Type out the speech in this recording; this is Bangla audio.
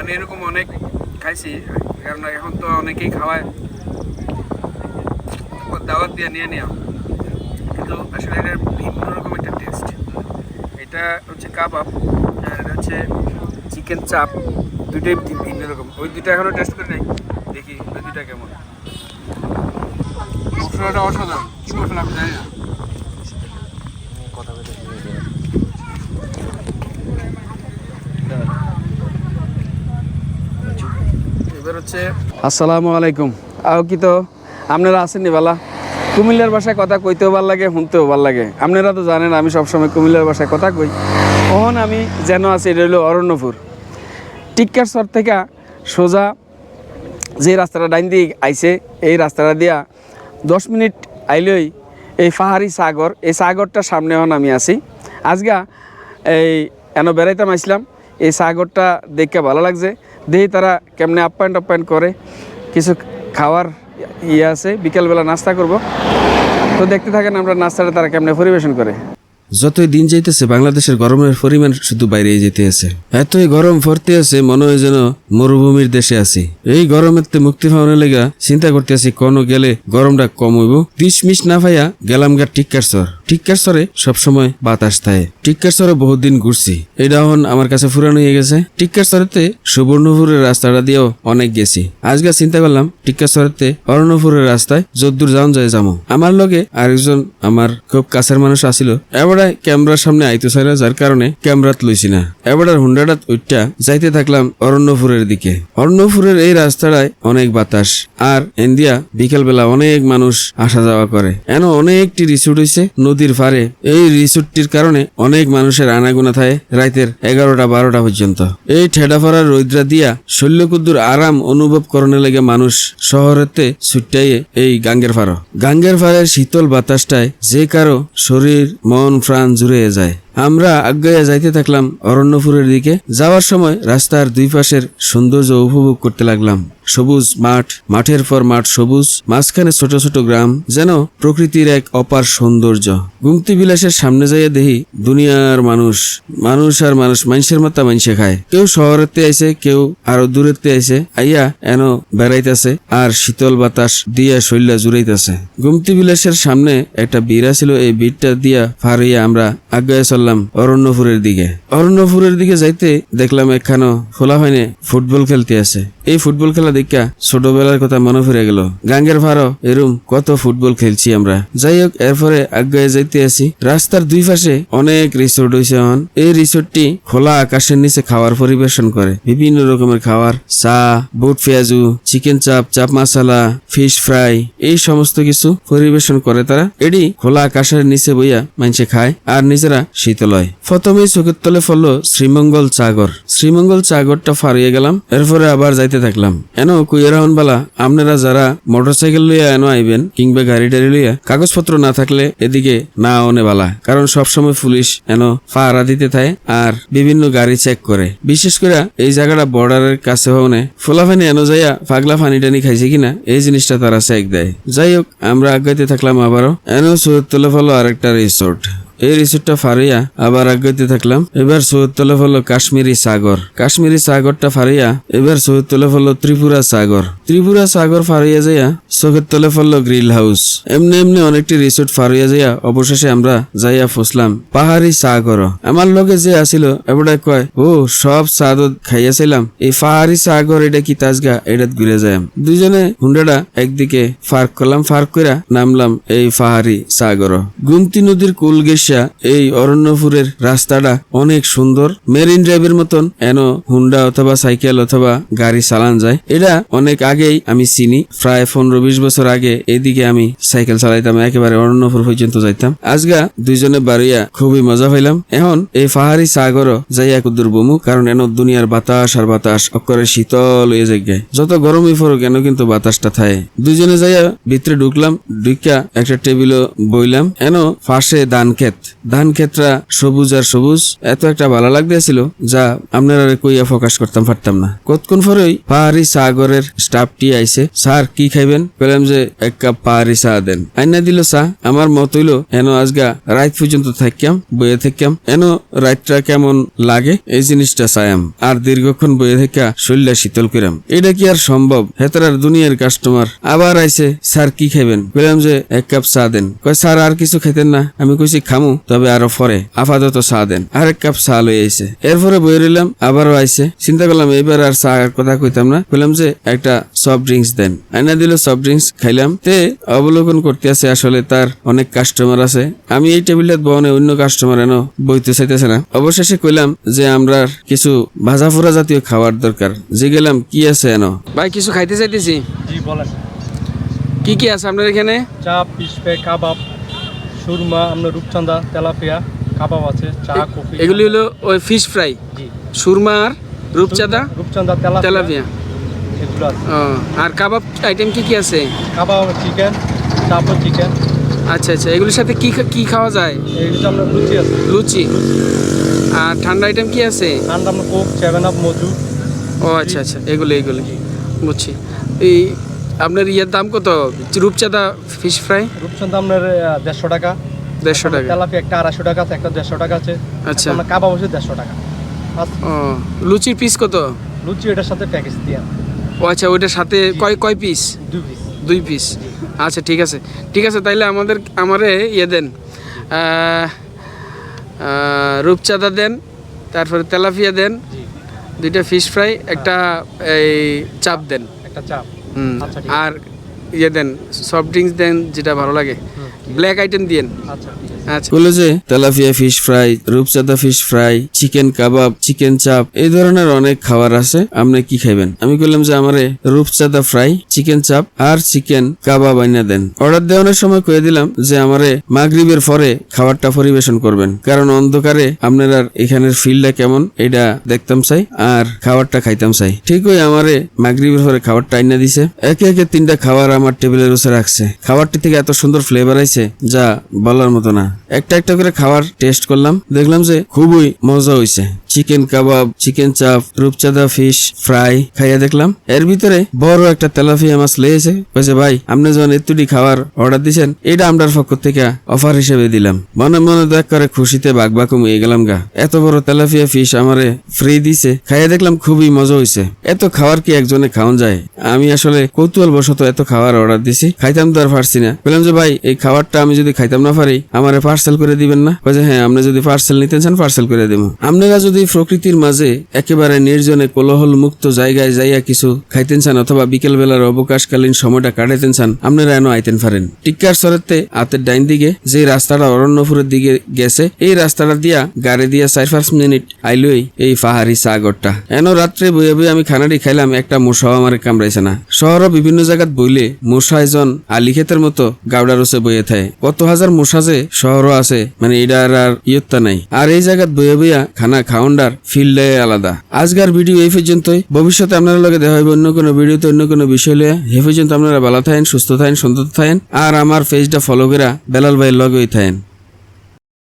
মানে এরকম অনেক খাইছি, কারণ এখন তো অনেকেই খাওয়ায়। দাওয়াত দিয়ে নিয়ে নেওয়া কিন্তু আসলে এটার ভিন্ন রকম একটা টেস্ট এটা হচ্ছে কাবাব, আর এটা হচ্ছে চিকেন চাপ দুটোই ভিন্ন রকম। ওই দুটো এখনও টেস্ট করে নাই। দেখি, ওই দুটা কেমন। মশলাটা অসাধারণ। কি মশলা আমি জানি না। এবার হচ্ছে আসসালামু আলাইকুম। আও কি তো আপনারা আসেননি বালা? কুমিল্লার ভাষায় কথা কইতেও ভালো লাগে, শুনতেও ভালো লাগে। আপনারা তো জানেন, আমি সবসময় কুমিল্লার ভাষায় কথা কই। ওহন আমি যেন আছি, এটা হলো অরণ্যপুর। টিক্কার সর থেকে সোজা যে রাস্তাটা ডাইন দিয়ে আইছে, এই রাস্তাটা দিয়া দশ মিনিট আইলেই এই পাহাড়ি সাগর, এই সাগরটার সামনে হন আমি আছি। আজগা এই এন বেড়াইতাম আসলাম এই সাগরটা দেখে ভালো লাগছে। দেখি তারা কেমনে আপ্যায়ন টাপ্যায়ন করে। কিছু খাওয়ার ইয়ে আছে, বিকেলবেলা নাস্তা করব। তো দেখতে থাকেন আমরা নাস্তাটা তারা কেমনে পরিবেশন করে। যতই দিন যাইতেছে, বাংলাদেশের গরমের পরিমাণ শুধু বাইরে যেতে আছে। এতই গরম ভর্তি আছে, মনে হয় যেন মরুভূমির দেশে আছি। এই গরমের মুক্তি পাওয়ার লেগা চিন্তা করতে আছি, কোনো গেলে গরমটা কম হইব। তিস মিস না ভাইয়া গেলাম গা টিক্কার সর সরে সবসময় বাতাস থাকে। টিক্কার সরে বহুত দিন ঘুরছি। এটা এখন আমার কাছে ফুরানো হয়ে গেছে। টিক্কার সরেতে সুবর্ণপুরের রাস্তাটা দিয়েও অনেক গেছি। আজকে চিন্তা করলাম, টিক্কার সরেতে অরণ্যপুরের রাস্তায় যদ্দূর যাওন যায় যাব আমার লগে আরেকজন আমার খুব কাছের মানুষ আসিল। এবারে ক্যামেরার সামনে আইতে সাইরা যার কারণে ক্যামেরাত লইছি না। এবার হুন্ডাটা উঠটা যাইতে থাকলাম অরণ্যপুরের দিকে। অরণ্যপুরের এই রাস্তাটায় অনেক বাতাস। আর ইন্ডিয়া বিকেল বেলা অনেক মানুষ আসা যাওয়া করে। এন অনেকটি রিসোর্ট হইছে নদীর পারে এই রিসোর্টটির কারণে অনেক মানুষের আনাগোনা থাকে রাতের এগারোটা বারোটা পর্যন্ত। এই ঠেডাফাড়ার রৌদ্রা দিয়া শল্যকুদ্দুর আরাম অনুভব করণে লেগে মানুষ শহরেতে ছুটাইয়ে এই গাঙ্গের ফাড়ো গাঙ্গের ফাড়ের শীতল বাতাসটায় যে কারও শরীর, মন, প্রাণ জুড়ে যায়। আমরা আজ্ঞায় যাইতে থাকলাম অরণ্যপুরের দিকে। যাওয়ার সময় রাস্তার দুই পাশের সৌন্দর্য উপভোগ করতে লাগলাম। সবুজ মাঠ, মাঠের পর মাঠ সবুজ, মাঝখানে ছোট ছোট গ্রাম, যেন প্রকৃতির এক অপার সৌন্দর্য। গুমতি বিলাসের সামনে যাইয়া দেখি দুনিয়ার মানুষ মানুষ আর মানুষ, মানুষের মাথা মানুষে খায়। কেউ শহরেতে আইছে, কেউ আরও দূরেতে আইছে। আইয়া এন বেড়াইতেছে আর শীতল বাতাস দিয়া শৈল্যা জুড়াইতেছে। গুমতি বিলাসের সামনে একটা বীরা ছিল এই বীরটা দিয়া ফারিয়া আমরা আজ্ঞায় চললাম অরণ্যপুরের দিকে। অরণ্যপুরের দিকে যাইতে দেখলাম একখানো খোলা হয়নি ফুটবল খেলতে আছে। এই ফুটবল খেলা দেখা ছোটবেলার কথা মনে ফিরে গেল। গাঙ্গের ভাড়ো, এরম কত ফুটবল খেলছি আমরা। যাই হোক এরপরে আজ্ঞায় যাইতে আসি। রাস্তার দুই পাশে অনেক রিসোর্ট হয়েছে এখন। এই রিসোর্টটি খোলা আকাশের নিচে খাওয়ার পরিবেশন করে। বিভিন্ন রকমের খাবার চা, বুট পেঁয়াজু চিকেন চাপ চাপ মশলা ফিশ ফ্রাই এই সমস্ত কিছু পরিবেশন করে তারা। এটি খোলা আকাশের নিচে বইয়া মানুষে খায়। আর নিজেরা শীতল হয় প্রথমেই চোখের তলে ফললো শ্রীমঙ্গল চাগর। শ্রীমঙ্গল চাগরটা ফারিয়ে গেলাম, এরপরে আবার যাইতে থাকলাম। এন কুইয়ারাহন বালা, আপনারা যারা মোটরসাইকেল লইয়া এনো আইবেন, কিংবা গাড়ি টাড়ি লইয়া কাগজপত্র না থাকলে এদিকে না অনে বালা। কারণ সবসময় পুলিশ এন পাহারা দিতে থাকে আর বিভিন্ন গাড়ি চেক করে। বিশেষ করে এই জায়গাটা বর্ডারের কাছে হওনে ফোলাফানি এনো যাইয়া পাগলা ফানি টানি খাইছে কিনা, এই জিনিসটা তারা চেক দেয়। যাই হোক, আমরা আগাইতে থাকলাম আবারও। এনো সৈয়দ তোলে ফলো আরেকটা রিসোর্ট এই রিসোর্টটা ফারিয়া আবার আগাইতে থাকলাম। এবার সৈয়দতলে হলো কাশ্মীরি সাগর। কাশ্মীরি সাগরটা ফারিয়া এবার সৈয়দতলে হলো ত্রিপুরা সাগর। ত্রিপুরা সাগর ফারিয়া যাইয়া চোখের তলে ফেলল গ্রিল হাউস। এমনি এমনি অনেকটি রিসোর্ট ফারিয়া যাইয়া অবশেষে আমরা যাইয়া ফসলাম। পাহাড়ি সাগর আমার লগে যে আসিল, এবারে কয়, ও, সব সাদত খাইয়াছিলাম। এই পাহাড়ি সাগর, এটা কি তাজগা? এটা ঘুরে যায় দুজনে হুন্ডাটা একদিকে ফার্ক করলাম, ফার্ক করে নামলাম এই পাহাড়ি সাগর গুমতি নদীর কুল গেসা এই অরণ্যপুরের রাস্তাটা অনেক সুন্দর। মেরিন ড্রাইভের মতন, এন হুন্ডা অথবা সাইকেল অথবা গাড়ি চালান যায়। এটা অনেক আগেই আমি চিনি। প্রায় পনেরো বিশ বছর আগে এদিকে আমি সাইকেল চালাইতাম, একেবারে অরণ্যপুর পর্যন্ত যাইতাম। আজগা দুইজনে বাড়িয়া খুবই মজা হইলাম এখন এই পাহাড়ি সাগর যাইয়া কুদ্দুর বমু, কারণ এন দুনিয়ার বাতাস আর বাতাস অক্ষরে শীতল হয়ে জায়গায় যত গরমই ফরক এন কিন্তু বাতাসটা থাকে দুইজনে যাইয়া ভিতরে ঢুকলাম ঢুকা একটা টেবিলও বইলাম। এন পাশে ধান ক্ষেত ধান ক্ষেত্রা সবুজ আর সবুজ, এত একটা ভালো লাগতেছিল যা আপনারা কইয়া ফোকাস করতাম পারতাম না। কতক্ষণ পরেই পাহাড়ি সাগরের স্টাফটি আইছে, স্যার, কি খাইবেন? বললাম যে, এক কাপ পাহাড়ি চা দেন। আইনা দিল চা আমার মত হইল এন আজগা রাত পর্যন্ত থাকিয়াম, বইয়ে থাকিয়াম। এন রাতটা কেমন লাগে? এই জিনিসটা চাইয়াম, আর দীর্ঘক্ষণ বইয়ে থেকে শরীরটা শীতল করাম এটা কি আর সম্ভব? হেতার দুনিয়ার কাস্টমার আবার আইছে, স্যার, কি খাইবেন? বললাম যে, এক কাপ চা দেন। কয়, স্যার, আর কিছু খাইতেন না? আমি কইছি, খামু। তবে আরও পরে আপাতত চা দেন। আর এক কাপ চা লই আইছে। এরপরে বই রইলাম আবারও আইছে। চিন্তা করলাম এবার আর চা কথা কইতাম না। বললাম যে একটা সফট ড্রিঙ্কস দেন। আইনা দিল সফট ড্রিঙ্কস খাইলাম। তে অবলোকন করতে আছে আসলে তার অনেক কাস্টমার আছে। আমি এই টেবিলের বহনে অন্য কাস্টমার এনো বইতে চাইতেছে না। অবশেষে কইলাম যে আমরা কিছু ভাজা ফোড়া জাতীয় খাবার দরকার। যে গেলাম কি আছে এনো? ভাই কিছু খাইতে চাইতেছি? কি কি আছে আপনার এখানে? চা পিস ফ্রাই কাবাব সুরমা আপনার রূপচাঁদা তেলাপিয়া কাবাব আছে চা কফি। এগুলি হলো ওই ফিশ ফ্রাই জি। সুরমা আর রূপচাঁদা? রূপচাঁদা তেলাপিয়া। তেলাপিয়া। এগুলো আছে। ও আর কাবাব আইটেম কি কি আছে? কাবাব চিকেন চাপও চিকেন আচ্ছা আচ্ছা এগুলির সাথে কি কি খাওয়া যায়? এইগুলো আপনার লুচি আছে। লুচি। আর ঠান্ডা আইটেম কি আছে? ঠান্ডা আপনার কোক সেভেন আপ মজু ও আচ্ছা আচ্ছা এগুলো এগুলো। বুঝছি। এই আপনার ইয়ের দাম কত? রূপচাঁদা ফিশ ফ্রাই রূপচাঁদা আপনার দেড়শো টাকা। দেড়শো টাকা। তেলাপিয়া একটা আড়াইশো টাকা আছে একটা দেড়শো টাকা আছে। আচ্ছা। আপনার কাবাব আছে দেড়শো টাকা। ও লুচির পিস কত? লুচি এটার সাথে প্যাকেজ দিয়ে। ও আচ্ছা ওইটার সাথে কয় কয় পিস দুই পিস দুই পিস আচ্ছা ঠিক আছে। ঠিক আছে তাইলে আমাদের আমারে ইয়ে দেন। রূপচাঁদা দেন তারপরে তেলাপিয়া দেন দুইটা ফিশ ফ্রাই একটা এই চাপ দেন। একটা চাপ। আর ইয়ে দেন সফট ড্রিঙ্কস দেন যেটা ভালো লাগে। ব্ল্যাক আইটেম দিয়েন। আচ্ছা আচ্ছা। বলে যে, tilapia fish fry Rupchanda fish fry chicken kebab chicken chaap এই ধরনের অনেক খাবার আছে, আপনি কি খাইবেন? আমি বললাম যে আমারে রূপচাঁদা ফ্রাই চিকেন চাপ আর চিকেন কাবাব আইনা দেন। অর্ডার দেওয়ানোর সময় কয়ে দিলাম যে আমারে মাগরিবের পরে খাবারটা পরিবেশন করবেন। কারণ অন্ধকারে আপনারা এখানের ফিল্ডটা কেমন, এটা দেখতাম চাই আর খাবারটা খাইতাম চাই। ঠিক ওই আমারে মাগরিবের পরে খাবারটা আইনা দিছে। একে একে তিনটা খাবার আমার টেবিলের উপরে রাখছে। খাবারটি থেকে এত সুন্দর ফ্লেভার আইছে যা বলার মতো না। একটা একটা করে খাবার টেস্ট করলাম। দেখলাম যে খুবই মজা হইছে। চিকেন কাবাব চিকেন চাপ রূপচাঁদা ফিশ ফ্রাই খাইয়া দেখলাম। এর ভিতরে বড় একটা তেলাপিয়া মাছ লেগেছে। কইছে, ভাই, আপনি যখন এতুটি খাবার অর্ডার দিছেন, এটা আমরার পক্ষ থেকে অফার হিসেবে দিলাম। মনে মনে দেখ করে খুশিতে বাঘ বাকুম হয়ে গেলাম গা। এত বড় তেলাপিয়া ফিশ আমারে ফ্রি দিছে। খাইয়া দেখলাম খুবই মজা হইছে। এত খাবার কি একজনে খাওয়ান যায়? আমি আসলে কৌতূহল বশত এত খাবার অর্ডার দিছি। খাইতাম তো আর পারছি না। বললাম যে, ভাই, এই খাবারটা আমি যদি খাইতাম না পারি, আমারে পার্সেল করে দিবেন না? কইছে হ্যাঁ আপনি যদি পার্সেল নিতে চান পার্সেল করে দেবো আপনারা যদি প্রকৃতির মাঝে একেবারে নির্জনে কোলাহল মুক্ত জায়গায় যাইয়া কিছু খাইতেন চান, অথবা বিকেল বেলার অবকাশকালীন সময়টা কাটাইতেন চান, আপনারা এনে আইতেন পারেন টিক্কার সরেতে হাতের ডাইন দিকে যে রাস্তাটা অরণ্যপুরের দিকে গেছে, এই রাস্তাটা দিয়া গাড়ি দিয়া চার পাঁচ মিনিট আইলই এই পাহাড়ি সাগরটা। এন রাত্রে বইয়ে বইয়ে আমি খানাটি খাইলাম, একটা মশাও আমার কামড়াইছে না। শহরও বিভিন্ন জায়গাত বইলে মশা এজন আলি ক্ষেতের মতো গাউডার বইয়ে থাকে। কত হাজার মশা যে শহরও আছে মানে এটার আর ইয়ত্তা নাই। আর এই জায়গাত বইয়া বইয়া খানা খাওয়ান্ডার ফিল্ডে আলাদা। আজকার ভিডিও এই পর্যন্তই। ভবিষ্যতে আপনার লগে দেখা হবে অন্য কোনো ভিডিওতে, অন্য কোনো বিষয় লইয়া। হে পর্যন্ত আপনারা ভালো থাকেন, সুস্থ থাকেন, সন্তত থাকেন। আর আমার পেজটা ফলো করা বেলাল ভাইয়ের লগেই থাকেন।